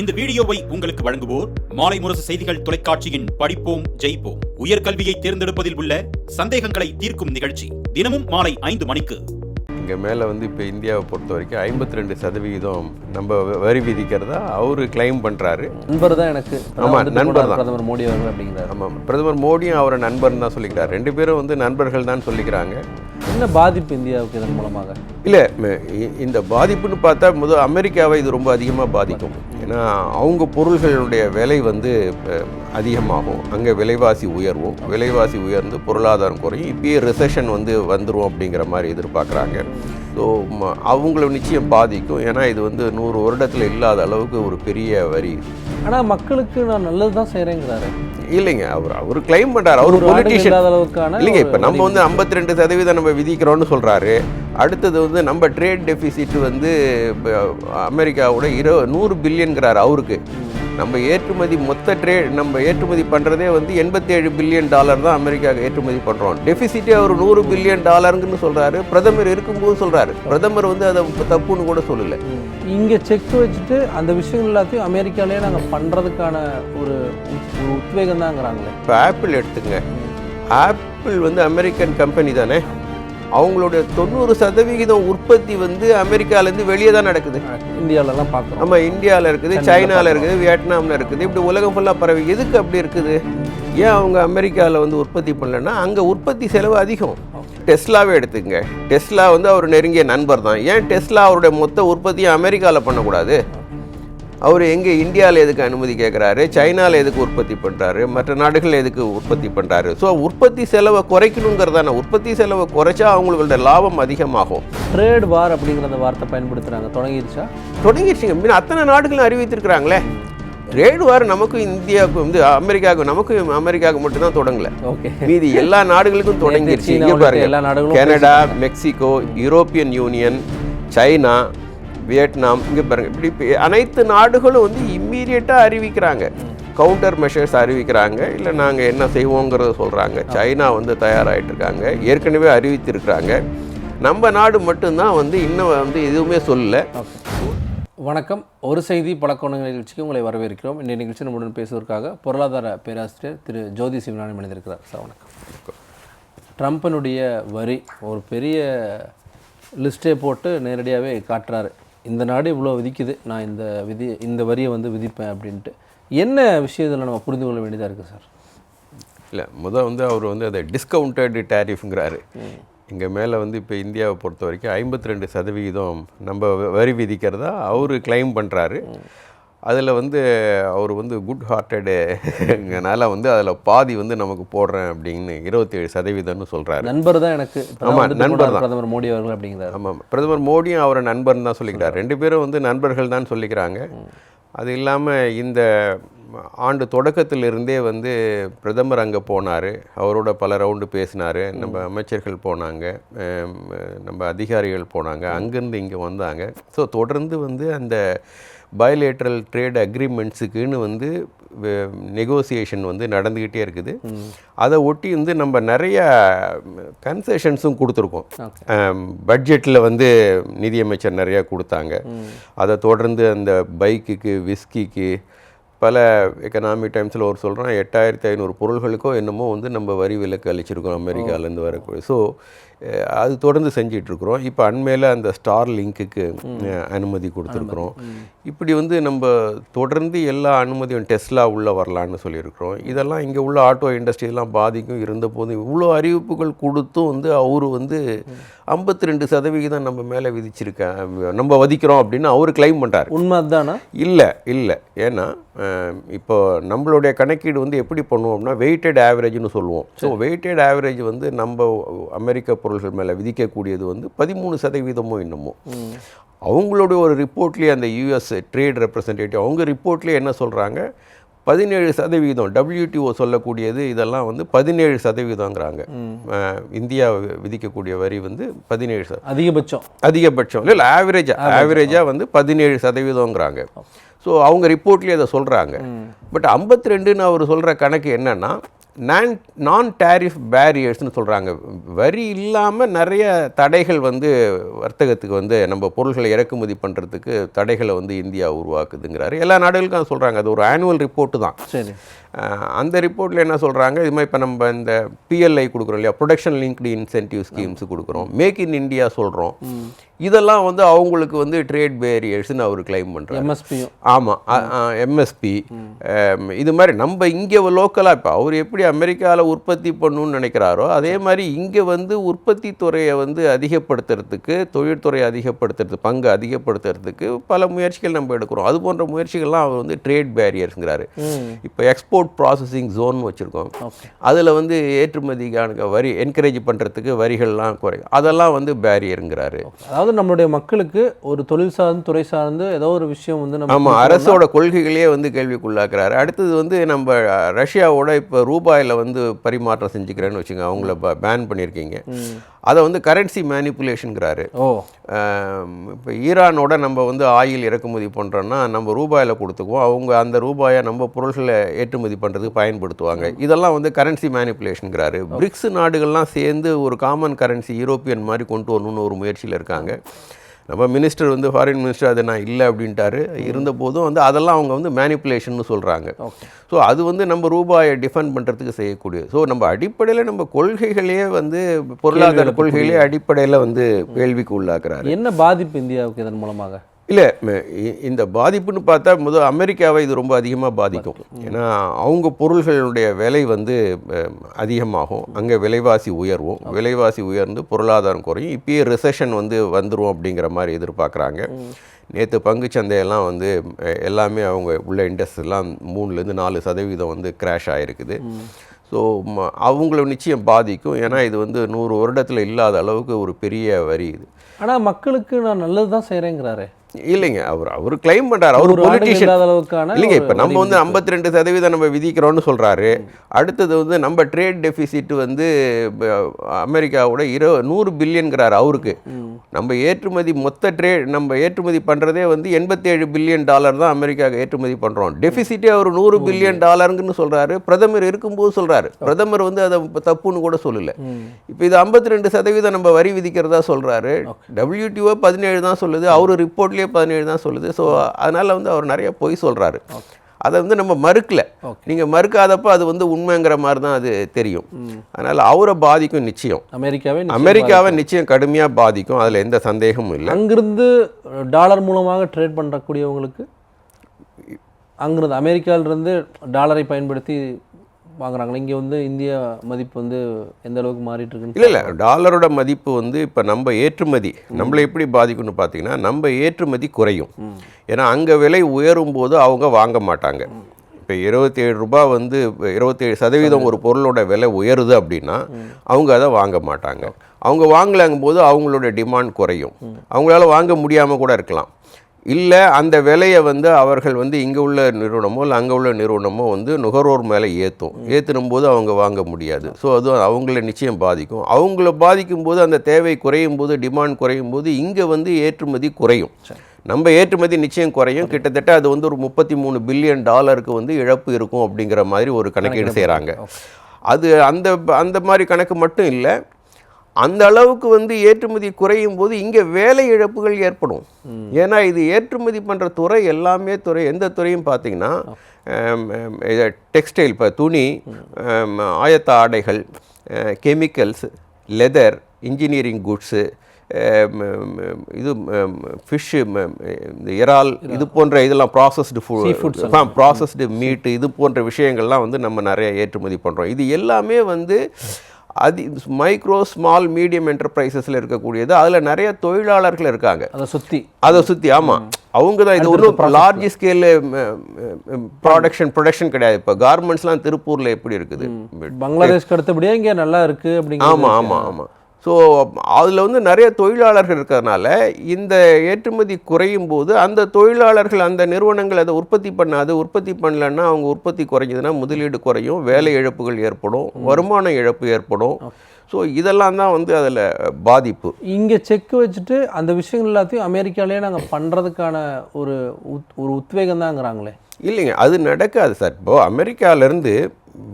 இந்த வீடியோவை உங்களுக்கு வழங்குவோர் மாலை முரசு செய்திகள் தொலைக்காட்சியின் படிப்போம் ஜெயிப்போம். உயர்கல்வியை தேர்ந்தெடுப்பதில் உள்ள சந்தேகங்களை தீர்க்கும் நிகழ்ச்சி தினமும் மாலை ஐந்து மணிக்கு. இங்கே மேலே வந்து இப்போ இந்தியாவை பொறுத்த வரைக்கும் ஐம்பத்தி ரெண்டு சதவிகிதம் நம்ம வரி விதிக்கிறதா அவர் கிளைம் பண்ணுறாரு நண்பர் தான் எனக்கு. ஆமா, வந்துட்டு நண்பர் தான். பிரதமர் மோடி அவர்கள் அப்படிங்கிறார். ஆமாம் பிரதமர் மோடியும் அவரை நண்பர்னு தான் சொல்லிக்கிறார். ரெண்டு பேரும் வந்து நண்பர்கள் தான் சொல்லிக்கிறாங்க. என்ன பாதிப்பு இந்தியாவுக்கு இதன் மூலமாக? இல்லை இந்த பாதிப்புன்னு பார்த்தா முதல் அமெரிக்காவை இது ரொம்ப அதிகமாக பாதிக்கும். ஏன்னா அவங்க பொருள்களுடைய விலை வந்து இப்போ அதிகமாகும். அங்கே விலைவாசி உயர்வும். விலைவாசி உயர்ந்து பொருளாதாரம் குறையும். இப்பயே ரிசெஷன் வந்து வந்துரும் அப்படிங்கிற மாதிரி எதிர்பார்க்குறாங்க. ஸோ அவங்கள நிச்சயம் பாதிக்கும். ஏன்னா இது வந்து நூறு வருடத்தில் இல்லாத அளவுக்கு ஒரு பெரிய வரி. ஆனா மக்களுக்கு நான் நல்லது தான் செய்கிறேங்கிறாரு இல்லைங்க. அவர் அவர் கிளைம் பண்ணுறாரு அவர் பொலிட்டிஷியன் அளவுக்கான இல்லைங்க இப்போ நம்ம வந்து ஐம்பத்தி ரெண்டு சதவீதம் நம்ம விதிக்கிறோம்னு சொல்கிறாரு அடுத்தது வந்து நம்ம ட்ரேட் டெபிசிட் வந்து அமெரிக்காவோட இரு நூறு பில்லியன்கிறாரு அவருக்கு. நம்ம ஏற்றுமதி மொத்த ட்ரேட் நம்ம ஏற்றுமதி பண்ணுறதே வந்து எண்பத்தேழு பில்லியன் டாலர் தான் அமெரிக்காவுக்கு ஏற்றுமதி பண்ணுறோம் டெபிசிட்டே அவர் நூறு பில்லியன் டாலருங்கன்னு சொல்கிறாரு பிரதமர் இருக்கும்போது சொல்கிறாரு பிரதமர் வந்து அதை தப்புன்னு கூட சொல்லலை. இங்க செக் வச்சுட்டு அந்த விஷயங்கள் எல்லாத்தையும் அமெரிக்காலயே நாங்க பண்றதுக்கான ஒரு உத்- ஒரு உத்வேகம் தாங்கிறாங்களே இப்போ ஆப்பிள் எடுத்துங்க. ஆப்பிள் வந்து அமெரிக்கன் கம்பெனி தானே? அவங்களுடைய தொண்ணூறு சதவிகிதம் உற்பத்தி வந்து அமெரிக்காலேருந்து வெளியே தான் நடக்குது. இந்தியாவிலலாம் பார்க்குறோம். நம்ம இந்தியாவில் இருக்குது சைனாவில். இருக்குது வியட்நாமில் இருக்குது. இப்படி உலகம் ஃபுல்லாக பரவி எதுக்கு அப்படி இருக்குது? ஏன் அவங்க அமெரிக்காவில் வந்து உற்பத்தி பண்ணலன்னா அங்கே உற்பத்தி செலவு அதிகம். டெஸ்லாவே எடுத்துங்க டெஸ்லா வந்து அவர் நெருங்கிய நண்பர் தான் ஏன் டெஸ்லா அவருடைய மொத்த உற்பத்தியை அமெரிக்காவில் பண்ணக்கூடாது? அவர் எங்கே இந்தியாவில் எதுக்கு அனுமதி கேட்குறாரு? சைனாவில் எதுக்கு உற்பத்தி பண்ணுறாரு? மற்ற நாடுகளில் எதுக்கு உற்பத்தி பண்ணுறாரு? ஸோ உற்பத்தி செலவை குறைக்கணுங்கிறதான. உற்பத்தி செலவை குறைச்சா அவங்களோட லாபம் அதிகமாகும். ட்ரேட் வார் அப்படிங்கிற அந்த வார்த்தை பயன்படுத்துறாங்க. தொடங்கிருச்சா? தொடங்கிடுச்சுங்க மீன் அத்தனை நாடுகளும் அறிவித்திருக்கிறாங்களே. ட்ரேட் வார் நமக்கும் இந்தியாவுக்கும் வந்து அமெரிக்காவுக்கும் நமக்கும் அமெரிக்காவுக்கு மட்டும்தான் தொடங்கல. ஓகே. மீதி எல்லா நாடுகளுக்கும் தொடங்கிடுச்சு எல்லா நாடுகளும் Canada Mexico European Union China Vietnam இங்கே பாருங்க இப்படி அனைத்து நாடுகளும் வந்து இம்மீடியட்டாக அறிவிக்கிறாங்க. கவுண்டர் மெஷர்ஸ் அறிவிக்கிறாங்க. இல்லை நாங்கள் என்ன செய்வோங்கிறத சொல்கிறாங்க சைனா வந்து தயாராகிட்டு இருக்காங்க. ஏற்கனவே அறிவித்திருக்கிறாங்க. நம்ம நாடு மட்டும்தான் வந்து இன்னும் வந்து எதுவுமே சொல்லலை. வணக்கம். ஒரு செய்தி பழக்கோண நிகழ்ச்சிக்கு உங்களை வரவேற்கிறோம். இந்த நிகழ்ச்சி நம்முடன் பேசுவதற்காக பொருளாதார பேராசிரியர் திரு ஜோதி சிவனானி மனிதிருக்கிறார் சார் வணக்கம். ட்ரம்ப்பினுடைய வரி ஒரு பெரிய லிஸ்ட்டே போட்டு நேரடியாகவே காட்டுறாரு. இந்த நாடு இவ்வளோ விதிக்குது நான் இந்த விதி இந்த வரியை வந்து விதிப்பேன் அப்படின்ட்டு என்ன விஷயத்தில் நம்ம புரிந்து கொள்ள வேண்டியதாக இருக்குது சார்? இல்லை முதல் வந்து அவர் வந்து அதை டிஸ்கவுண்டட் டேரிஃப்ங்கிறாரு இங்கே மேலே வந்து இப்போ இந்தியாவை பொறுத்த வரைக்கும் ஐம்பத்தி ரெண்டு சதவிகிதம் நம்ம வரி விதிக்கிறதா அவர் கிளைம் பண்ணுறாரு அதில் வந்து அவர் வந்து குட் ஹார்ட்டடுங்கனால வந்து அதில் பாதி வந்து நமக்கு போடுறேன் அப்படின்னு இருபத்தேழு சதவீதம்னு சொல்கிறாரு நண்பர் தான் எனக்கு. இப்பதான் ஆமா, வந்துட்டு நண்பர் தான். பிரதமர் மோடி அவர்கள் அப்படிங்கிறார். ஆமாம் பிரதமர் மோடியும் அவரை நண்பர்னு தான் சொல்லிக்கிறார். ரெண்டு பேரும் வந்து நண்பர்கள் தான் சொல்லிக்கிறாங்க. அது இல்லாமல் இந்த ஆண்டு தொடக்கத்திலிருந்தே வந்து பிரதமர் அங்கே போனார். அவரோட பல ரவுண்டு பேசினார். நம்ம அமைச்சர்கள் போனாங்க. நம்ம அதிகாரிகள் போனாங்க. அங்கேருந்து இங்கே வந்தாங்க. ஸோ தொடர்ந்து வந்து அந்த பயலேட்ரல் ட்ரேட் அக்ரிமெண்ட்ஸுக்குன்னு வந்து நெகோசியேஷன் வந்து நடந்துக்கிட்டே இருக்குது. அதை ஒட்டி வந்து நம்ம நிறைய கன்செஷன்ஸும் கொடுத்துருக்கோம். பட்ஜெட்டில் வந்து நிதியமைச்சர் நிறையா கொடுத்தாங்க. அதை தொடர்ந்து அந்த பைக்குக்கு விஸ்கிக்கு பல எக்கனாமிக் டைம்ஸில் ஒரு சொல்கிறோம் எட்டாயிரத்தி ஐநூறு பொருள்களுக்கோ என்னமோ வந்து நம்ம வரி விலக்கு அளிச்சிருக்கோம் அமெரிக்காலேருந்து வரக்கூடிய. ஸோ அது தொடர்ந்து செஞ்சிட்ருக்குறோம். இப்போ அண்மையில் அந்த ஸ்டார் லிங்க்குக்கு அனுமதி கொடுத்துருக்குறோம். இப்படி வந்து நம்ம தொடர்ந்து எல்லா அனுமதியும் டெஸ்லா உள்ளே வரலான்னு சொல்லியிருக்கிறோம். இதெல்லாம் இங்கே உள்ள ஆட்டோ இண்டஸ்ட்ரியெல்லாம் பாதிக்கும். இருந்தபோது இவ்வளோ அறிவிப்புகள் கொடுத்தும் வந்து அவர் வந்து ஐம்பத்தி ரெண்டு சதவிகிதம் நம்ம மேலே விதிச்சிருக்கேன் நம்ம வதிக்கிறோம் அப்படின்னு அவர் கிளைம் பண்ணுறாரு உண்மை அதுதானா? இல்லை இல்லை. ஏன்னா இப்போ நம்மளுடைய கணக்கீடு வந்து எப்படி பண்ணுவோம்னா வெயிட்டட் ஆவரேஜ்னு சொல்லுவோம். ஸோ வெயிட்டட் ஆவரேஜ் வந்து நம்ம அமெரிக்க பொருள்கள் மேலே விதிக்கக்கூடியது வந்து பதிமூணு சதவீதமோ இன்னமோ அவங்களுடைய ஒரு ரிப்போர்ட்லேயே அந்த யூஎஸ் ட்ரேட் ரெப்ரசன்டேட்டிவ் அவங்க ரிப்போர்ட்லேயே என்ன சொல்கிறாங்க பதினேழு சதவீதம் WTO சொல்லக்கூடியது இதெல்லாம் வந்து பதினேழு சதவீதங்கிறாங்க இந்தியா விதிக்கக்கூடிய வரி வந்து பதினேழு சதவீதம் அதிகபட்சம். அதிகபட்சம். இல்லை இல்லை ஆவரேஜாக ஆவரேஜாக வந்து பதினேழு சதவீதங்கிறாங்க ஸோ அவங்க ரிப்போர்ட்லேயே அதை சொல்கிறாங்க பட் ஐம்பத்தி ரெண்டுன்னு அவர் சொல்கிற கணக்கு என்னன்னா நான் நான் டேரிஃப் பேரியர்ஸ்னு சொல்கிறாங்க வரி இல்லாமல் நிறைய தடைகள் வந்து வர்த்தகத்துக்கு வந்து நம்ம பொருள்களை இறக்குமதி பண்ணுறதுக்கு தடைகளை வந்து இந்தியா உருவாக்குதுங்கிறாரு. எல்லா நாடுகளுக்கும் சொல்கிறாங்க அது ஒரு ஆனுவல் ரிப்போர்ட்டு தான். சரி. அந்த ரிப்போர்ட்டில் என்ன சொல்கிறாங்க இது மாதிரி இப்போ நம்ம இந்த பிஎல்ஐ கொடுக்குறோம் இல்லையா? ப்ரொடக்ஷன் லிங்க்டு இன்சென்டிவ் ஸ்கீம்ஸ் கொடுக்குறோம். மேக் இன் இந்தியா சொல்கிறோம் இதெல்லாம் வந்து அவங்களுக்கு வந்து ட்ரேட் பேரியர்ஸ்னு அவர் கிளைம் பண்ணுறாரு எம்எஸ்பியும் ஆமாம் எம்எஸ்பி இது மாதிரி நம்ம இங்கே லோக்கலாக இப்போ அவர் எப்படி அமெரிக்காவில் உற்பத்தி பண்ணணும்னு நினைக்கிறாரோ அதே மாதிரி இங்கே வந்து உற்பத்தி துறையை வந்து அதிகப்படுத்துறதுக்கு தொழில்துறையை அதிகப்படுத்துறதுக்கு பங்கு அதிகப்படுத்துறதுக்கு பல முயற்சிகள் நம்ம எடுக்கிறோம். அது போன்ற முயற்சிகள்லாம் அவர் வந்து ட்ரேட் பேரியர்ஸ்ங்கிறாரு இப்போ எக்ஸ்போர்ட் ப்ராசஸிங் ஜோன் வச்சுருக்கோம். அதில் வந்து ஏற்றுமதிக்கான வரி என்கரேஜ் பண்ணுறதுக்கு வரிகள்லாம் குறையும் அதெல்லாம் வந்து பேரியருங்கிறாரு அதாவது நம்மளுடைய மக்களுக்கு ஒரு தொழில் சார்ந்து துறை சார்ந்து ஏதோ ஒரு விஷயம் வந்து நம்ம ஆமாம் அரசோட கொள்கைகளையே வந்து கேள்விக்குள்ளாக்குறாரு. அடுத்தது வந்து நம்ம ரஷ்யாவோட இப்போ ரூபாயில் வந்து பரிமாற்றம் செஞ்சுக்கிறேன்னு வச்சுங்க அவங்கள பேன் பண்ணியிருக்கீங்க. அதை வந்து கரன்சி மேனிப்புலேஷனுங்கிறாரு ஓ. இப்போ ஈரானோட நம்ம வந்து ஆயில் இறக்குமதி பண்ணுறோன்னா நம்ம ரூபாயில் கொடுத்துக்குவோம். அவங்க அந்த ரூபாயை நம்ம பொருள்களை ஏற்றுமதி பண்ணுறதுக்கு பயன்படுத்துவாங்க. இதெல்லாம் வந்து கரன்சி மேனிப்புலேஷனுங்கிறாரு பிரிக்ஸ் நாடுகள்லாம் சேர்ந்து ஒரு காமன் கரன்சி யூரோப்பியன் மாதிரி கொண்டு வரணும்னு ஒரு முயற்சியில் இருக்காங்க. நம்ம மினிஸ்டர் வந்து ஃபாரின் மினிஸ்டர் அது நான் இல்லை அப்படின்ட்டாரு. இருந்த போதும் வந்து அதெல்லாம் அவங்க வந்து மேனிப்புலேஷன் சொல்கிறாங்க ஸோ அது வந்து நம்ம ரூபாயை டிஃபெண்ட் பண்ணுறதுக்கு செய்யக்கூடியது. ஸோ நம்ம அடிப்படையில் நம்ம கொள்கைகளையே வந்து பொருளாதார கொள்கைகளே அடிப்படையில் வந்து கேள்விக்கு உள்ளாக்குறாரு. என்ன பாதிப்பு இந்தியாவுக்கு இதன் மூலமாக? இல்லை இந்த பாதிப்புன்னு பார்த்தா முதல் அமெரிக்காவை இது ரொம்ப அதிகமாக பாதிக்கும். ஏன்னா அவங்க பொருள்களுடைய விலை வந்து அதிகமாகும். அங்கே விலைவாசி உயர்வும். விலைவாசி உயர்ந்து பொருளாதாரம் குறையும். இப்பயே ரிசெஷன் வந்து வந்துரும் அப்படிங்கிற மாதிரி எதிர்பார்க்குறாங்க. நேற்று பங்குச்சந்தையெல்லாம் வந்து அஹ், எல்லாமே அவங்க உள்ள இண்டஸ்ட்ரி எல்லாம் மூணுலேருந்து நாலு சதவீதம் வந்து கிராஷ் ஆகிருக்குது ஸோ அவங்கள நிச்சயம் பாதிக்கும். ஏன்னா இது வந்து நூறு வருடத்தில் இல்லாத அளவுக்கு ஒரு பெரிய வரி இது. ஆனா மக்களுக்கு நான் நல்லது தான் செய்கிறேங்கிறாரு இல்லைங்க அவர் அவர் கிளைம் பண்றாரு. அவர் பொலிட்டிஷியன் அளவுக்கான இல்லைங்க இப்போ நம்ம வந்து ஐம்பத்தி ரெண்டு சதவீதம் நம்ம விதிக்கிறோம்னு சொல்றாரு. அடுத்தது வந்து நம்ம ட்ரேட் டெபிசிட் வந்து அமெரிக்காவோட இரு நூறு பில்லியன்கிறாரு அவருக்கு. நம்ம ஏற்றுமதி மொத்த ட்ரேட் நம்ம ஏற்றுமதி பண்றதே வந்து எண்பத்தேழு பில்லியன் டாலர் தான் அமெரிக்காவுக்கு ஏற்றுமதி பண்றோம். டெபிசிட்டே அவர் நூறு பில்லியன் டாலருங்கன்னு சொல்றாரு. பிரதமர் இருக்கும்போது சொல்றாரு. பிரதமர் வந்து அதை தப்புன்னு கூட சொல்லல. இப்போ இது ஐம்பத்தி ரெண்டு சதவீதம் நம்ம வரி விதிக்கிறதா சொல்றாரு. டபிள்யூடிஓ பதினேழு தான் சொல்லுது. அவர் ரிப்போர்ட்லேயே பதினேழு தான் சொல்லுது. ஸோ அதனால வந்து அவர் நிறைய பொய் சொல்றாரு. அதை வந்து நம்ம மறுக்கல. நீங்க மறுக்காதப்ப அது வந்து உண்மைங்கிற மாதிரி தான் அது தெரியும். அதனால அவரை பாதிக்கும் நிச்சயம். அமெரிக்காவே அமெரிக்காவை நிச்சயம் கடுமையா பாதிக்கும். அதுல எந்த சந்தேகமும் இல்லை. அங்கிருந்து டாலர் மூலமாக ட்ரேட் பண்ணுறக்கூடியவங்களுக்கு அங்கிருந்து அமெரிக்காவிலிருந்து டாலரை பயன்படுத்தி வாங்குறாங்களா? இங்கே வந்து இந்திய மதிப்பு வந்து எந்த அளவுக்கு மாறிட்டு இருக்குன்னு இல்லை இல்லை. டாலரோட மதிப்பு வந்து இப்போ நம்ம ஏற்றுமதி நம்மளை எப்படி பாதிக்கும்னு பார்த்தீங்கன்னா நம்ம ஏற்றுமதி குறையும். ஏன்னா அங்கே விலை உயரும் போது அவங்க வாங்க மாட்டாங்க. இப்போ இருபத்தேழு ரூபாய் வந்து இருபத்தேழு சதவீதம் ஒரு பொருளோட விலை உயருது அப்படின்னா அவங்க அதை வாங்க மாட்டாங்க. அவங்க வாங்கலாங்கும் போது அவங்களோட டிமாண்ட் குறையும். அவங்களால வாங்க முடியாமல் கூட இருக்கலாம். இல்லை அந்த விலையை வந்து அவர்கள் வந்து இங்கே உள்ள நிறுவனமோ இல்லை அங்கே உள்ள நிறுவனமோ வந்து நுகர்வோர் மேலே ஏற்றும். ஏற்றினும் போது அவங்க வாங்க முடியாது. ஸோ அது அவங்கள நிச்சயம் பாதிக்கும். அவங்கள பாதிக்கும் போது அந்த தேவை குறையும் போது டிமாண்ட் குறையும் போது இங்கே வந்து ஏற்றுமதி குறையும். நம்ம ஏற்றுமதி நிச்சயம் குறையும். கிட்டத்தட்ட அது வந்து ஒரு முப்பத்தி மூணு பில்லியன் டாலருக்கு வந்து இழப்பு இருக்கும் அப்படிங்கிற மாதிரி ஒரு கணக்கீடு செய்கிறாங்க. அது அந்த அந்த மாதிரி கணக்கு மட்டும் இல்லை. அந்த அளவுக்கு வந்து ஏற்றுமதி குறையும் போது இங்கே வேலை இழப்புகள் ஏற்படும். ஏன்னா இது ஏற்றுமதி பண்ணுற துறை எல்லாமே துறை எந்த துறையும் பார்த்தீங்கன்னா டெக்ஸ்டைல் இப்போ துணி ஆயத்த ஆடைகள் கெமிக்கல்ஸ் லெதர் இன்ஜினியரிங் குட்ஸு இது ஃபிஷ்ஷு இந்த இறால் இது போன்ற இதெல்லாம் ப்ராசஸ்டு ஃபுட் ப்ராசஸ்டு மீட்டு இது போன்ற விஷயங்கள்லாம் வந்து நம்ம நிறைய ஏற்றுமதி பண்ணுறோம் இது எல்லாமே வந்து அதி மைக்ரோ ஸ்மால் மீடியம் என்டர்பிரைசஸில் இருக்கக்கூடியது. அதில் நிறைய தொழிலாளர்கள் இருக்காங்க. அதை சுற்றி அதை சுற்றி ஆமாம் அவங்க தான் இது ஒன்றும் லார்ஜ் ஸ்கேலு ப்ராடக்ஷன் ப்ரொடக்ஷன் கிடையாது. இப்போ கார்மெண்ட்ஸ்லாம் திருப்பூரில் எப்படி இருக்குது? பங்களாதேஷ்க்கு அடுத்தபடியாக இங்கே நல்லா இருக்குது அப்படிங்கிறது ஆமாம் ஆமாம் ஆமாம் ஸோ அதில் வந்து நிறைய தொழிலாளர்கள் இருக்கிறதுனால இந்த ஏற்றுமதி குறையும் போது அந்த தொழிலாளர்கள் அந்த நிறுவனங்கள் அதை உற்பத்தி பண்ணாது உற்பத்தி பண்ணலன்னா அவங்க உற்பத்தி குறைஞ்சதுன்னா முதலீடு குறையும் வேலை இழப்புகள் ஏற்படும் வருமான இழப்பு ஏற்படும். ஸோ இதெல்லாம் தான் வந்து அதில் பாதிப்பு. இங்கே செக் வச்சுட்டு அந்த விஷயங்கள் எல்லாத்தையும் அமெரிக்காலேயே நாங்கள் பண்ணுறதுக்கான ஒரு உத் ஒரு உத்வேகம் தாங்கிறாங்களே இல்லைங்க அது நடக்காது சார். இப்போ அமெரிக்காவிலேருந்து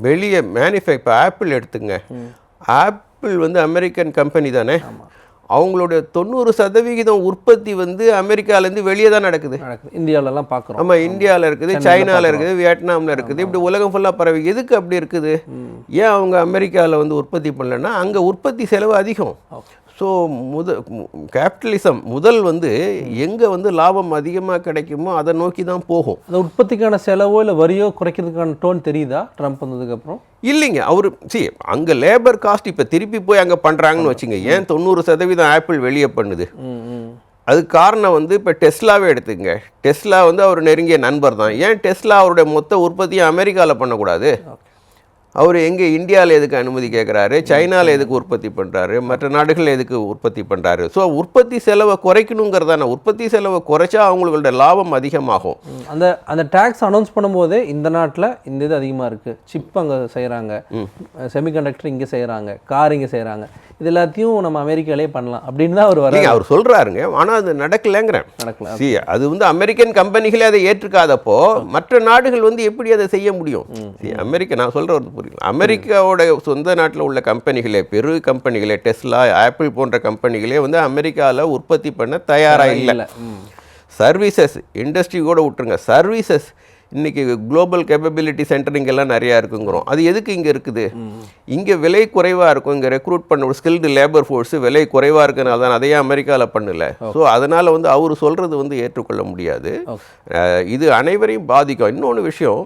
வெளியே மேனுஃபேக் இப்போ ஆப்பிள் எடுத்துங்க. ஆப்பிள் வந்து அமெரிக்கன் கம்பெனி தானே? அவங்களுடைய தொண்ணூறு சதவிகிதம் உற்பத்தி வந்து அமெரிக்காலேருந்து வெளியே தான் நடக்குது. நடக்குது. இந்தியாவிலலாம் பார்க்குறோம் ஆமாம் இந்தியாவில் இருக்குது சைனாவில் இருக்குது வியட்நாமில் இருக்குது. இப்படி உலகம் ஃபுல்லாக பரவி எதுக்கு அப்படி இருக்குது? ஏன் அவங்க அமெரிக்காவில் வந்து உற்பத்தி பண்ணலன்னா அங்கே உற்பத்தி செலவு அதிகம். ஸோ முத கேபிட்டலிசம் முதல் வந்து எங்கே வந்து லாபம் அதிகமாக கிடைக்குமோ அதை நோக்கி தான் போகும். அந்த உற்பத்திக்கான செலவோ இல்லை வரியோ குறைக்கிறதுக்கான டோன் தெரியுதா? ட்ரம்ப் வந்ததுக்கப்புறம் இல்லைங்க. அவர் சி அங்கே லேபர் காஸ்ட் இப்போ திருப்பி போய் அங்கே பண்ணுறாங்கன்னு வச்சுங்க. ஏன் தொண்ணூறு சதவீதம் ஆப்பிள் வெளியே பண்ணுது? அதுக்கு காரணம் வந்து இப்போ டெஸ்லாவே எடுத்துங்க டெஸ்லா வந்து அவர் நெருங்கிய நண்பர் தான். ஏன் டெஸ்லா அவருடைய மொத்த உற்பத்தியை அமெரிக்காவில் பண்ணக்கூடாது? அவர் எங்கே இந்தியாவில் எதுக்கு அனுமதி கேட்குறாரு சைனாவில் எதுக்கு உற்பத்தி பண்ணுறாரு மற்ற நாடுகளில் எதுக்கு உற்பத்தி பண்ணுறாரு? ஸோ உற்பத்தி செலவை குறைக்கணுங்கிறதான உற்பத்தி செலவை குறைச்சா அவங்களோட லாபம் அதிகமாகும். அந்த அந்த டேக்ஸ் அனௌன்ஸ் பண்ணும்போதே இந்த நாட்டில் இந்த இது அதிகமாக இருக்குது சிப் அங்கே செய்கிறாங்க செமிகண்டக்டர் இங்கே செய்கிறாங்க கார் இங்கே செய்கிறாங்க இது எல்லாத்தையும் நம்ம அமெரிக்காலே பண்ணலாம் அப்படின்னு தான் அவர் வர அவர் சொல்கிறாருங்க ஆனால் அது நடக்கலைங்கிறேன். நடக்கல. சி அது வந்து அமெரிக்கன் கம்பெனிகளே அதை ஏற்றுக்காதப்போ மற்ற நாடுகள் வந்து எப்படி அதை செய்ய முடியும்? அமெரிக்கா நான் சொல்கிறது புரியல அமெரிக்காவோட சொந்த நாட்டில் உள்ள கம்பெனிகளே பெரு கம்பெனிகளே டெஸ்லா ஆப்பிள் போன்ற கம்பெனிகளே வந்து அமெரிக்காவில் உற்பத்தி பண்ண தயாராக இல்லை. சர்வீசஸ் இண்டஸ்ட்ரி கூட விட்டுருங்க. சர்வீசஸ் இன்னைக்கு குளோபல் கேப்பபிலிட்டி சென்டர் இங்கெல்லாம் நிறையா இருக்குங்கிறோம். அது எதுக்கு இங்கே இருக்குது? இங்கே விலை குறைவாக இருக்கும். இங்கே ரெக்ரூட் பண்ண ஸ்கில்டு லேபர் ஃபோர்ஸு விலை குறைவாக இருக்குனால தான் அதையே அமெரிக்காவில் பண்ணல. ஸோ அதனால் வந்து அவர் சொல்கிறது வந்து ஏற்றுக்கொள்ள முடியாது. இது அனைவரையும் பாதிக்கும். இன்னொன்று விஷயம்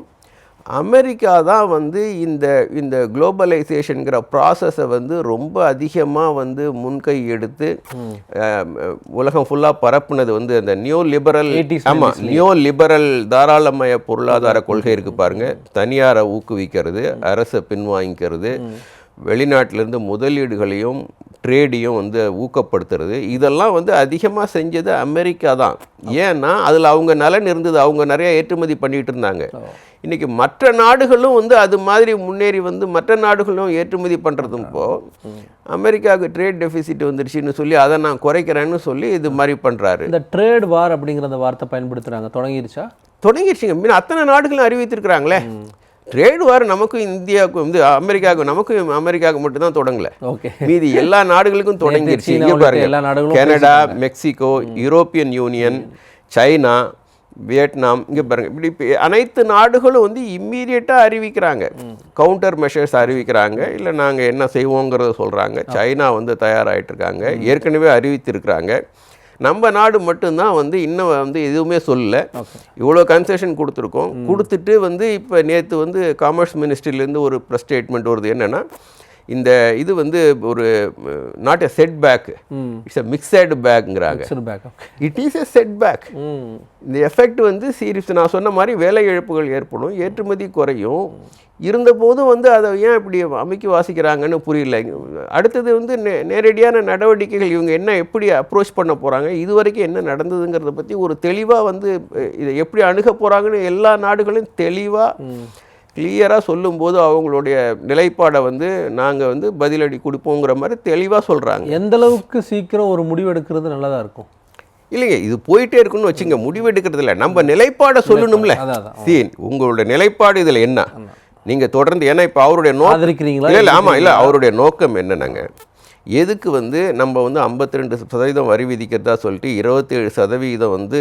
அமெரிக்கா தான் வந்து இந்த இந்த குளோபலைசேஷனுங்கிற ப்ராசஸை வந்து ரொம்ப அதிகமாக வந்து முன்கை எடுத்து உலகம் ஃபுல்லாக பரப்புனது வந்து அந்த நியோ லிபரல் 80s, ஆமாம் நியோ லிபரல் தாராளமய பொருளாதார கொள்கை இருக்கு பாருங்க. தனியாரை ஊக்குவிக்கிறது அரசை பின்வாங்கிக்கிறது வெளிநாட்டிலேருந்து முதலீடுகளையும் ட்ரேடையும் வந்து ஊக்கப்படுத்துறது. இதெல்லாம் வந்து அதிகமாக செஞ்சது அமெரிக்கா தான். ஏன்னா அதில் அவங்க நலன் இருந்தது அவங்க நிறைய ஏற்றுமதி பண்ணிட்டு இருந்தாங்க. இன்னைக்கு மற்ற நாடுகளும் வந்து அது மாதிரி முன்னேறி வந்து மற்ற நாடுகளும் ஏற்றுமதி பண்ணுறதுப்போ அமெரிக்காவுக்கு ட்ரேட் டெபிசிட் வந்துருச்சுன்னு சொல்லி அதை நான் குறைக்கிறேன்னு சொல்லி இது மாதிரி பண்ணுறாரு இந்த ட்ரேட் வார் அப்படிங்கிற அந்த வார்த்தை பயன்படுத்துகிறாங்க தொடங்கிருச்சா? தொடங்கிடுச்சுங்க மீன் அத்தனை நாடுகளும் அறிவித்திருக்கிறாங்களே. ட்ரேட் வார் நமக்கும் இந்தியாவுக்கும் வந்து அமெரிக்காவுக்கும் நமக்கும் அமெரிக்காவுக்கு மட்டும்தான் தொடங்கல. ஓகே மீதி எல்லா நாடுகளுக்கும் பாருங்க. எல்லா நாடுகளும் Canada Mexico European Union China Vietnam இங்க பாருங்க. இப்படி இப்ப அனைத்து நாடுகளும் வந்து இம்மீடியட்டாக அறிவிக்கிறாங்க. கவுண்டர் மெஷர்ஸ் அறிவிக்கிறாங்க. இல்லை நாங்க என்ன செய்வோங்கிறத சொல்றாங்க. சைனா வந்து தயாராகிட்டு இருக்காங்க. ஏற்கனவே அறிவித்திருக்கிறாங்க. நம்ம நாடு மட்டும்தான் வந்து இன்னும் வந்து எதுவுமே சொல்லல. இவ்வளோ கன்செஷன் கொடுத்துருக்கோம். கொடுத்துட்டு வந்து இப்போ நேற்று வந்து காமர்ஸ் மினிஸ்ட்ரியிலேருந்து ஒரு ப்ரெஸ் ஸ்டேட்மெண்ட் வருது என்னன்னா இந்த இது வந்து ஒரு not a setback it's a mixed பேக்குங்கிறாங்க it is a setback இந்த எஃபெக்ட் வந்து சீரியஸ் நான் சொன்ன மாதிரி வேலை இழப்புகள் ஏற்படும் ஏற்றுமதி குறையும். இருந்தபோதும் வந்து அதை ஏன் இப்படி அமைக்கி வாசிக்கிறாங்கன்னு புரியல. அடுத்தது வந்து நே நேரடியான நடவடிக்கைகள் இவங்க என்ன எப்படி அப்ரோச் பண்ண போகிறாங்க இது வரைக்கும் என்ன நடந்ததுங்கிறத பற்றி ஒரு தெளிவாக வந்து இதை எப்படி அணுக போகிறாங்கன்னு எல்லா நாடுகளும் தெளிவாக கிளியராக சொல்லும்போது அவங்களுடைய நிலைப்பாடை வந்து நாங்கள் வந்து பதிலடி கொடுப்போங்கிற மாதிரி தெளிவாக சொல்கிறாங்க எந்த அளவுக்கு சீக்கிரம் ஒரு முடிவு எடுக்கிறது நல்லதா இருக்கும்? இல்லைங்க இது போயிட்டே இருக்குன்னு வச்சுங்க முடிவு எடுக்கிறது இல்லை. நம்ம நிலைப்பாடை சொல்லணும்ல. see உங்களுடைய நிலைப்பாடு இதில் என்ன? நீங்க தொடர்ந்து ஏன்னா இப்போ அவருடைய நோக்கம் இல்லை ஆமாம் இல்லை அவருடைய நோக்கம் என்னன்னாங்க? எதுக்கு வந்து நம்ம வந்து 52% சதவீதம் வரி விதிக்கிறதா சொல்லிட்டு இருபத்தேழு சதவீதம் வந்து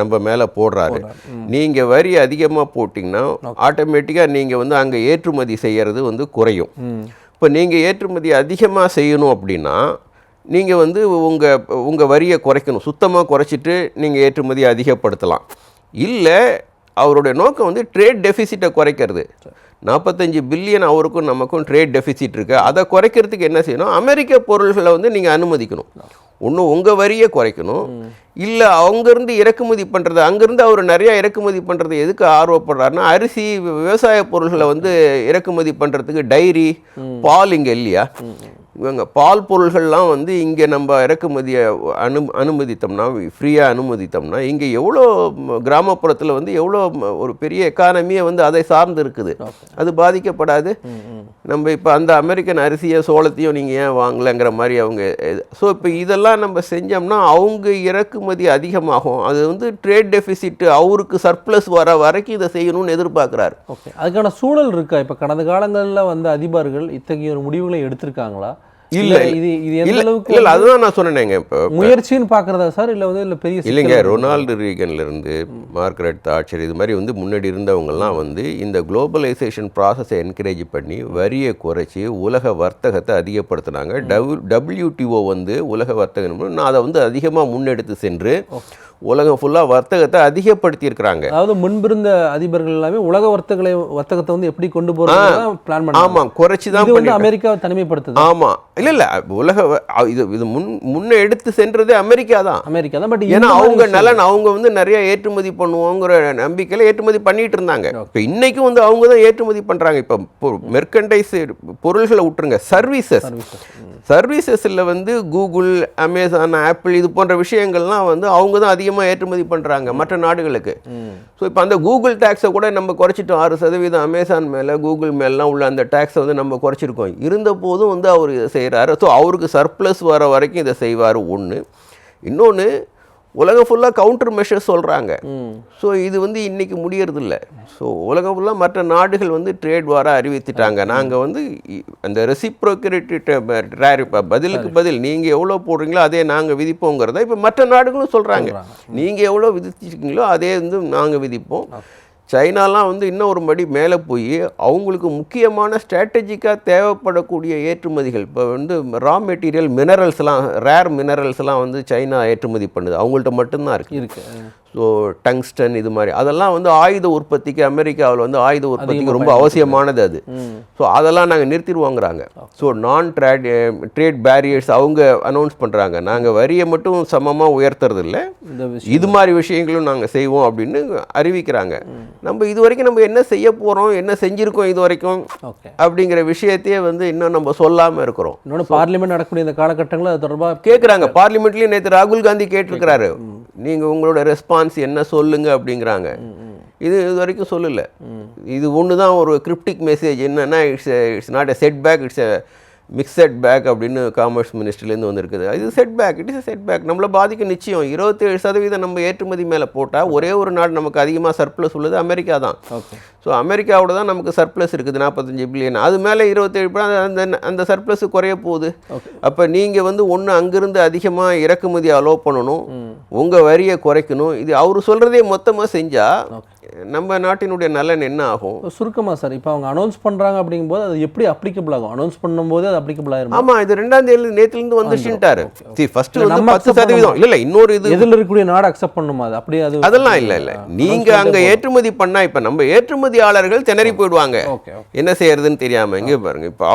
நம்ம மேலே போடுறாரு. நீங்கள் வரி அதிகமாக போட்டிங்கன்னா ஆட்டோமேட்டிக்காக நீங்கள் வந்து அங்கே ஏற்றுமதி செய்யறது வந்து குறையும். இப்போ நீங்கள் ஏற்றுமதி அதிகமாக செய்யணும் அப்படின்னா நீங்கள் வந்து உங்கள் உங்கள் வரியை குறைக்கணும். சுத்தமாக குறைச்சிட்டு நீங்கள் ஏற்றுமதி அதிகப்படுத்தலாம். இல்லை அவருடைய நோக்கம் வந்து ட்ரேட் டெபிசிட்டை குறைக்கிறது. நாற்பத்தஞ்சு பில்லியன் அவருக்கும் நமக்கும் ட்ரேட் டெஃபிசிட் இருக்குது அதை குறைக்கிறதுக்கு என்ன செய்யணும்? அமெரிக்க பொருள்களை வந்து நீங்கள் அனுமதிக்கணும். ஒன்று உங்கள் வரியை குறைக்கணும். இல்லை அங்கேருந்து இறக்குமதி பண்ணுறது அங்கேருந்து அவர் நிறையா இறக்குமதி பண்ணுறது எதுக்கு ஆர்வப்படுறாருன்னா அரிசி விவசாய பொருள்களை வந்து இறக்குமதி பண்ணுறதுக்கு டைரி பால் இங்கே இல்லையா? இவங்க பால் பொருள்கள்லாம் வந்து இங்கே நம்ம இறக்குமதியை அனு அனுமதித்தோம்னா ஃப்ரீயாக அனுமதித்தோம்னா இங்கே எவ்வளோ கிராமப்புறத்தில் வந்து எவ்வளோ ஒரு பெரிய எக்கானமியே வந்து அதை சார்ந்து இருக்குது. அது பாதிக்கப்படாது. நம்ம இப்போ அந்த அமெரிக்கன் அரிசியை சோளத்தையும் நீங்கள் ஏன் வாங்கலைங்கிற மாதிரி அவங்க ஸோ இப்போ இதெல்லாம் நம்ம செஞ்சோம்னா அவங்க இறக்குமதி அதிகமாகும். அது வந்து ட்ரேட் டெபிசிட் அவருக்கு சர்ப்ளஸ் வர வரைக்கும் இதை செய்யணும்னு எதிர்பார்க்குறாரு. ஓகே அதுக்கான சூழல் இருக்கா? இப்போ கடந்த காலங்களில் வந்து அதிபர்கள் இத்தகைய ஒரு முடிவுகளை எடுத்திருக்காங்களா? இல்ல, இது இது எந்த அளவுக்கு இல்லை அதுதான் நான் சொன்னேங்க இப்போ முயற்சின்னு பார்க்கறதா சார்? இல்லை வந்து இல்லை பெரிய இல்லைங்க ரொனால்டு ரீகன்ல இருந்து மார்கரெட் தாட்சர் இது மாதிரி வந்து முன்னாடி இருந்தவங்கலாம் வந்து இந்த குளோபலைசேஷன் ப்ராசஸை என்கரேஜ் பண்ணி வரியை குறைச்சி உலக வர்த்தகத்தை அதிகப்படுத்தினாங்க. டபுள் டபிள்யூடிஓ வந்து உலக வர்த்தக நிறுவனம் நான் அதை வந்து அதிகமாக முன்னெடுத்து சென்று உலகம் ஃபுல்லாக வர்த்தகத்தை அதிகப்படுத்தியிருக்கிறாங்க. அதாவது முன்பிருந்த அதிபர்கள் எல்லாமே உலக வர்த்தகளை வர்த்தகத்தை வந்து எப்படி கொண்டு போறது பிளான் பண்ணாங்க. ஆமாம் குறைச்சி தான் வந்து பண்ணி அமெரிக்காவை தனிமைப்படுத்துது? ஆமாம் இல்லை இல்லை உலக இது இது முன் முன்னே எடுத்து சென்றதே அமெரிக்கா தான். அமெரிக்கா தான் பட் ஏன்னா அவங்க நலன் அவங்க வந்து நிறைய ஏற்றுமதி பண்ணுவோங்கிற நம்பிக்கையில் ஏற்றுமதி பண்ணிட்டு இருந்தாங்க. இப்போ இன்னைக்கும் வந்து அவங்க தான் ஏற்றுமதி பண்ணுறாங்க இப்போ மெர்கண்டைஸ் பொருள்களை விட்டுருங்க. சர்வீசஸ் சர்வீசஸில் வந்து கூகுள் அமேசான் ஆப்பிள் இது போன்ற விஷயங்கள்லாம் வந்து அவங்க தான் அதிகமாக ஏற்றுமதி பண்ணுறாங்க மற்ற நாடுகளுக்கு. ஸோ இப்போ அந்த கூகுள் டேக்ஸை கூட நம்ம குறைச்சிட்டோம். ஆறு சதவீதம் அமேசான் மேலே கூகுள் மேலாம் உள்ள அந்த டேக்ஸை வந்து நம்ம குறைச்சிருக்கோம். இருந்த போதும் வந்து அவர் இதை செய்கிறாரு ஸோ அவருக்கு சர்ப்ளஸ் வர வரைக்கும் இதை செய்வார் ஒன்று இன்னொன்று உலகம் ஃபுல்லாக கவுண்டர் மெஷர்ஸ் சொல்கிறாங்க ஸோ இது வந்து இன்னைக்கு முடியறதில்ல. ஸோ உலகம் ஃபுல்லாக மற்ற நாடுகள் வந்து ட்ரேட் வார அறிவித்துட்டாங்க. நாங்கள் வந்து அந்த ரெசிப்ரோக்கரேட்டி பதிலுக்கு பதில். நீங்கள் எவ்வளோ போடுறீங்களோ அதே நாங்கள் விதிப்போங்கிறத இப்போ மற்ற நாடுகளும் சொல்கிறாங்க நீங்கள் எவ்வளோ விதிச்சிருக்கீங்களோ அதே வந்து நாங்கள் விதிப்போம். சைனாலாம் வந்து இன்னும் ஒரு படி மேலே போய் அவங்களுக்கு முக்கியமான ஸ்ட்ராட்டஜிக்காக தேவைப்படக்கூடிய ஏற்றுமதிகள். இப்போ வந்து ரா மெட்டீரியல் மினரல்ஸ்லாம் ரேர் மினரல்ஸ்லாம் வந்து சைனா ஏற்றுமதி பண்ணுது. அவங்கள்ட்ட மட்டும்தான் இருக்குது இருக்குது ஸோ டங்ஸ்டன் இது மாதிரி. அதெல்லாம் வந்து ஆயுத உற்பத்திக்கு அமெரிக்காவில் வந்து ஆயுத உற்பத்திக்கு ரொம்ப அவசியமானது அது. ஸோ அதெல்லாம் நாங்கள் நிறுத்திடுவோங்கிறாங்க. ஸோ நான் ட்ரேட் ட்ரேட் பேரியர்ஸ் அவங்க அனௌன்ஸ் பண்ணுறாங்க நாங்கள் வரியை மட்டும் சமமாக உயர்த்துறது இல்லை இது மாதிரி விஷயங்களும் நாங்கள் செய்வோம் அப்படின்னு அறிவிக்கிறாங்க. நம்ம இது வரைக்கும் நம்ம என்ன செய்ய போகிறோம் என்ன செஞ்சுருக்கோம் இது வரைக்கும் அப்படிங்கிற விஷயத்தையே வந்து இன்னும் நம்ம சொல்லாமல் இருக்கிறோம். இன்னொன்று பார்லிமெண்ட் நடக்கக்கூடிய இந்த காலகட்டங்களில் அது தொடர்பாக கேட்குறாங்க பார்லிமெண்ட்லேயும் நேற்று ராகுல் காந்தி கேட்டிருக்கிறாரு. நீங்கள் உங்களோட ரெஸ்பான்ஸ் என்ன சொல்லுங்க அப்படிங்கிறாங்க. இது இது வரைக்கும் சொல்லல. இது ஒன்று தான் ஒரு கிரிப்டிக் மெசேஜ் என்னன்னா it's it's not a setback it's a mixed bag அப்படின்னு காமர்ஸ் மினிஸ்ட்ரிலேருந்து வந்திருக்குது. இது setback it is setback நம்மளை பாதிக்க நிச்சயம். இருபத்தேழு சதவீதம் நம்ம ஏற்றுமதி மேலே போட்டால் ஒரே ஒரு நாடு நமக்கு அதிகமாக சர்ப்ளஸ் உள்ளது அமெரிக்கா தான். ஸோ அமெரிக்காவோட தான் நமக்கு சர்ப்ளஸ் இருக்குது நாற்பத்தஞ்சு பில்லியன் அது மேலே இருபத்தேழு அந்த அந்த சர்ப்ளஸ் குறைய போகுது. அப்போ நீங்கள் வந்து ஒன்று அங்கிருந்து அதிகமாக இறக்குமதி அலோவ் பண்ணணும். உங்கள் வரியை குறைக்கணும். இது அவர் சொல்கிறதே மொத்தமாக செஞ்சால் நம்ம நாட்டினுடைய நலன் என்ன ஆகும்? சுருக்கமாக சார் இப்போ அவங்க அனௌன்ஸ் பண்ணுறாங்க அப்படிங்கும்போது அது எப்படி அப்ளிகபிள் ஆகும்? அனௌன்ஸ் பண்ணும்போது அது அப்ளிகபிள் ஆயிருமா? ஆமாம் இது ரெண்டாம் தேதி நேற்றுலேருந்து வந்துச்சுட்டாரு சரி ஃபர்ஸ்ட் வந்து பத்து சதவீதம். இல்லை இல்லை இன்னொரு இது எதில் இருக்கக்கூடிய நாடு அக்செப்ட் பண்ணுமா? அது அப்படியே அது அதெல்லாம் இல்லை இல்லை. நீங்கள் அங்கே ஏற்றுமதி பண்ணால் இப்போ நம்ம ஏற்றுமதியாளர்கள் திணறி போயிடுவாங்க. என்ன செய்யறதுன்னு தெரியாமல் இங்கே பாருங்க. இப்போ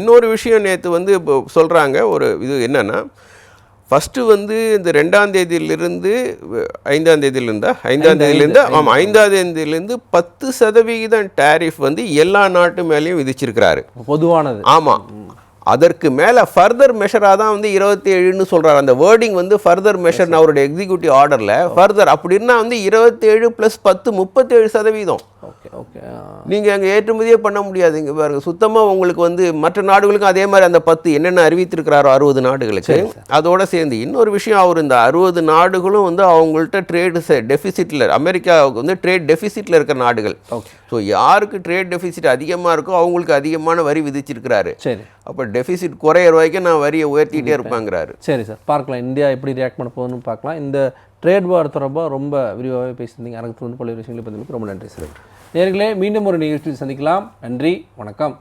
இன்னொரு விஷயம் நேற்று வந்து இப்போ சொல்கிறாங்க ஒரு இது என்னன்னா ஃபஸ்ட்டு வந்து இந்த ரெண்டாம் தேதியிலிருந்து ஐந்தாம் தேதியிலிருந்தா? ஐந்தாம் தேதியிலேருந்து ஆமாம் ஐந்தாம் தேதியிலேருந்து பத்து சதவிகிதம் டேரிஃப் வந்து எல்லா நாட்டு மேலேயும் விதிச்சிருக்கிறாரு. பொதுவானது. ஆமாம் அதற்கு மேலே ஃபர்தர் மெஷராக தான் வந்து இருபத்தி ஏழுன்னு சொல்கிறார் அந்த வேர்டிங் வந்து ஃபர்தர் மெஷர்னு அவருடைய எக்ஸிக்யூட்டிவ் ஆர்டரில் ஃபர்தர் அப்படின்னா வந்து இருபத்தேழு ப்ளஸ் பத்து முப்பத்தேழு சதவீதம். ஓகே ஓகே நீங்கள் அங்கே ஏற்றுமதியே பண்ண முடியாது. இங்கே பாருங்க சுத்தமாக உங்களுக்கு வந்து மற்ற நாடுகளுக்கும் அதே மாதிரி அந்த பத்து என்னென்ன அறிவித்திருக்கிறாரோ அறுபது நாடுகளுக்கு அதோட சேர்ந்து இன்னொரு விஷயம் அவர் இந்த அறுபது நாடுகளும் வந்து அவங்கள்ட்ட ட்ரேடு டெபிசிட்டில் அமெரிக்காவுக்கு வந்து ட்ரேட் டெபிசிட்டில் இருக்கிற நாடுகள். ஸோ யாருக்கு ட்ரேட் டெபிசிட் அதிகமாக இருக்கோ அவங்களுக்கு அதிகமான வரி விதிச்சிருக்கிறாரு. சரி. அப்போ டெபிசிட் குறையிற வரைக்கும் நான் வரியை உயர்த்திட்டே இருப்பாங்கிறாரு. சரி சார் பார்க்கலாம். இந்தியா எப்படி ரியாக்ட் பண்ண போகுதுன்னு பார்க்கலாம். இந்த ட்ரேட் வார் தொடர்பாக ரொம்ப விரிவாகவே பேசியிருந்தீங்க. எனக்கு வந்து பல்வேறு விஷயங்களை பதிவுக்கு ரொம்ப நன்றி சார் நேர்களே மீண்டும் ஒரு நிகழ்ச்சியில் சந்திக்கலாம். நன்றி வணக்கம்.